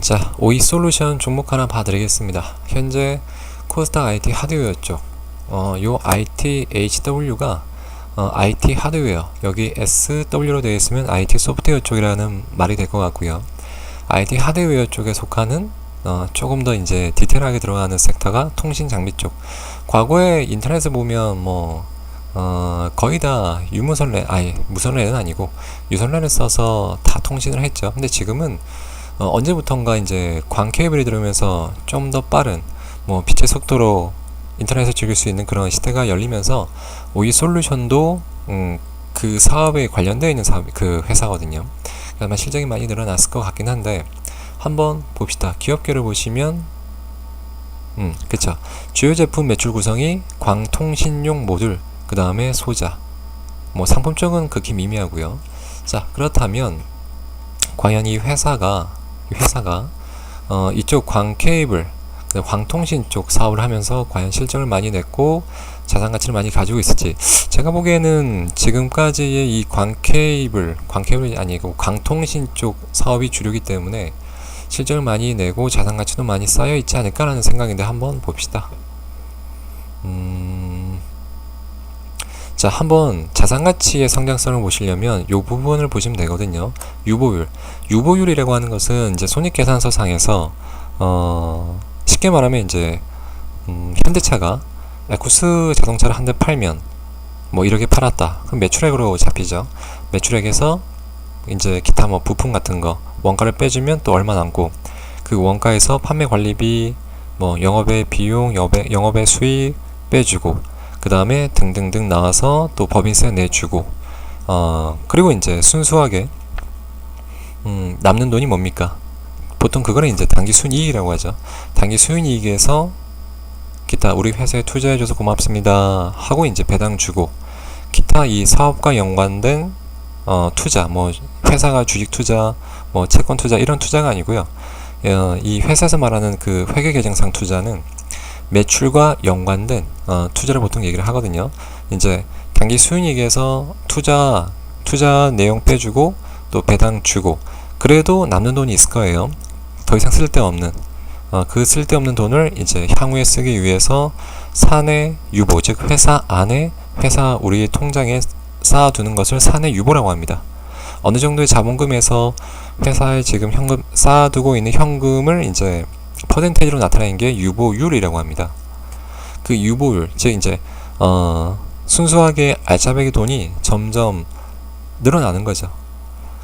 자, 오이 솔루션 종목 하나 봐드리겠습니다. 현재 코스닥 IT 하드웨어 쪽, 어, 요 IT HW가 어, IT 하드웨어, 여기 SW로 되어 있으면 IT 소프트웨어 쪽이라는 말이 될 것 같고요. IT 하드웨어 쪽에 속하는 어, 조금 더 이제 디테일하게 들어가는 섹터가 통신 장비 쪽. 과거에 인터넷에 보면 뭐 어, 거의 다 유무선래, 아니 무선래는 아니고 유선래를 써서 다 통신을 했죠. 근데 지금은 어, 언제부턴가 이제 광 케이블이 들어오면서 좀 더 빠른 뭐 빛의 속도로 인터넷을 즐길 수 있는 그런 시대가 열리면서 오이 솔루션도 음, 그 사업에 관련되어 있는 사업 그 회사거든요. 아마 실적이 많이 늘어났을 것 같긴 한데 한번 봅시다. 기업계를 보시면 음, 그쵸. 주요 제품 매출 구성이 광통신용 모듈, 그 다음에 소자. 뭐 상품 쪽은 극히 미미하고요. 자, 그렇다면 과연 이 회사가 이 회사가 어, 이쪽 광 케이블, 그 광통신 쪽 사업을 하면서 과연 실적을 많이 냈고 자산 가치를 많이 가지고 있을지 제가 보기에는 지금까지의 이 광 케이블, 광 케이블이 아니고 광통신 쪽 사업이 주류기 때문에 실적을 많이 내고 자산 가치도 많이 쌓여 있지 않을까라는 생각인데 한번 봅시다. 자, 한번 자산 가치의 성장성을 보시려면 이 부분을 보시면 되거든요. 유보율. 유보율이라고 하는 것은 이제 손익계산서 상에서 어, 쉽게 말하면 이제 음, 현대차가 에쿠스 자동차를 한 대 팔면 뭐 이렇게 팔았다. 그럼 매출액으로 잡히죠. 매출액에서 이제 기타 뭐 부품 같은 거 원가를 빼주면 또 얼마 남고 그 원가에서 판매 관리비 뭐 영업의 비용 영업의, 영업의 수익 빼주고 그 다음에 등등등 나와서 또 법인세 내주고 어 그리고 이제 순수하게 음 남는 돈이 뭡니까 보통 그거는 이제 단기 순이익이라고 하죠 단기 순이익에서 기타 우리 회사에 투자해줘서 고맙습니다 하고 이제 배당 주고 기타 이 사업과 연관된 어, 투자, 뭐 회사가 주식 투자, 뭐 채권 투자 이런 투자가 아니고요. 어, 이 회사에서 말하는 그 회계 계정상 투자는 매출과 연관된 어, 투자를 보통 얘기를 하거든요. 이제 단기 수익에서 투자 투자 내용 빼주고 또 배당 주고 그래도 남는 돈이 있을 거예요. 더 이상 쓸데없는 어, 그 쓸데없는 돈을 이제 향후에 쓰기 위해서 사내 유보 즉 회사 안에 회사 우리 통장에 쌓아두는 것을 사내 유보라고 합니다. 어느 정도의 자본금에서 회사에 지금 현금 쌓아두고 있는 현금을 이제 퍼센테이지로 나타내는 게 유보율이라고 합니다. 그 유보율, 즉 이제 어, 순수하게 알짜배기 돈이 점점 늘어나는 거죠.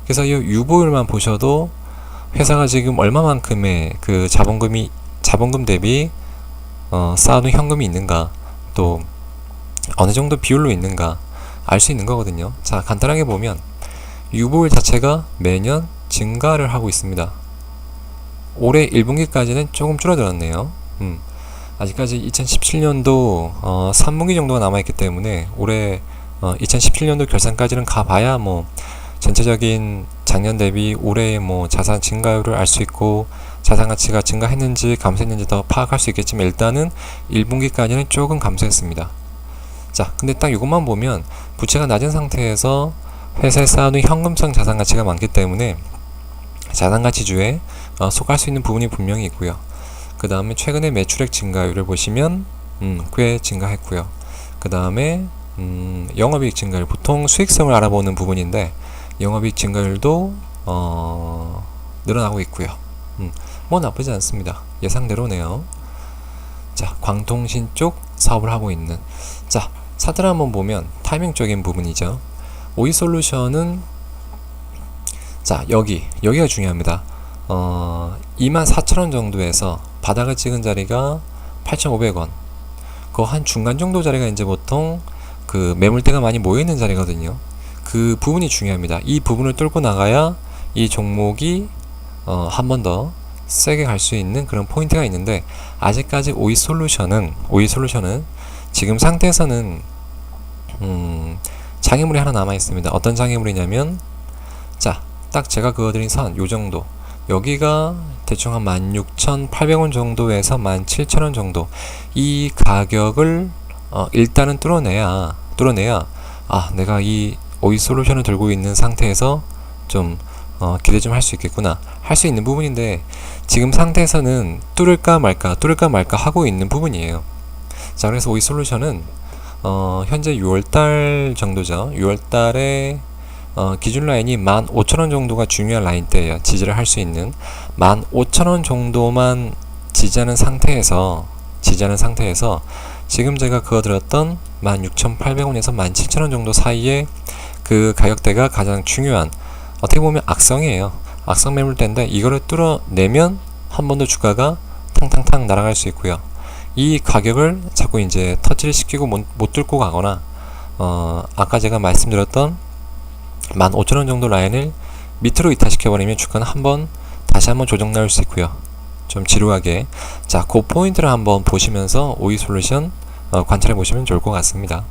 그래서 이 유보율만 보셔도 회사가 지금 얼마만큼의 그 자본금이 자본금 대비 어, 쌓아둔 현금이 있는가, 또 어느 정도 비율로 있는가 알 수 있는 거거든요. 자, 간단하게 보면 유보율 자체가 매년 증가를 하고 있습니다. 올해 1분기까지는 조금 줄어들었네요. 음, 아직까지 2017년도 어, 3분기 정도가 남아있기 때문에 올해 어, 2017년도 결산까지는 가봐야 뭐 전체적인 작년 대비 올해의 뭐 자산 증가율을 알 수 있고 자산 가치가 증가했는지 감소했는지 더 파악할 수 있겠지만 일단은 1분기까지는 조금 감소했습니다. 자, 근데 딱 이것만 보면 부채가 낮은 상태에서 회사에 쌓아둔 현금성 자산 가치가 많기 때문에 자산 가치 주에 어, 속할 수 있는 부분이 분명히 있고요. 그 다음에 최근에 매출액 증가율을 보시면 음, 꽤 증가했고요. 그 다음에 음, 영업이익 증가율 보통 수익성을 알아보는 부분인데 영업이익 증가율도 어, 늘어나고 있고요. 음, 뭐 나쁘지 않습니다. 예상대로네요. 자, 광통신 쪽 사업을 하고 있는 자 차트를 한번 보면 타이밍적인 부분이죠. 오이 솔루션은 자 여기 여기가 중요합니다. 어 24,000원 정도에서 바닥을 찍은 자리가 8,500원. 그 한 중간 정도 자리가 이제 보통 그 매물대가 많이 모여 있는 자리거든요. 그 부분이 중요합니다. 이 부분을 뚫고 나가야 이 종목이 어, 한 번 더 세게 갈 수 있는 그런 포인트가 있는데 아직까지 오이 솔루션은 오이 솔루션은 지금 상태에서는 음, 장애물이 하나 남아 있습니다. 어떤 장애물이냐면 자, 딱 제가 그어드린 선 요 정도. 여기가 대충 한 16,800원 정도에서 17,000원 정도. 이 가격을 어, 일단은 뚫어내야 뚫어내야 아, 내가 이 오이 솔루션을 들고 있는 상태에서 좀 어, 기대 좀 할 수 있겠구나 할 수 있는 부분인데 지금 상태에서는 뚫을까 말까 뚫을까 말까 하고 있는 부분이에요. 자 그래서 오이 솔루션은 어, 현재 6월달 정도죠. 6월달에 어, 기준 라인이 15,000원 정도가 중요한 라인대예요. 지지를 할 수 있는 15,000원 정도만 지지하는 상태에서 지지하는 상태에서 지금 제가 그어드렸던 16,800원에서 17,000원 정도 사이에 그 가격대가 가장 중요한 어떻게 보면 악성이에요. 악성 매물대인데 이거를 뚫어내면 한 번 더 주가가 탕탕탕 날아갈 수 있고요. 이 가격을 자꾸 이제 터치를 시키고 못, 못 뚫고 가거나 어, 아까 제가 말씀드렸던 15,000원 정도 라인을 밑으로 이탈시켜버리면 주가는 한번 다시 한번 조정 나올 수 있고요. 좀 지루하게 자, 그 포인트를 한번 보시면서 오이 솔루션 어, 관찰해 보시면 좋을 것 같습니다.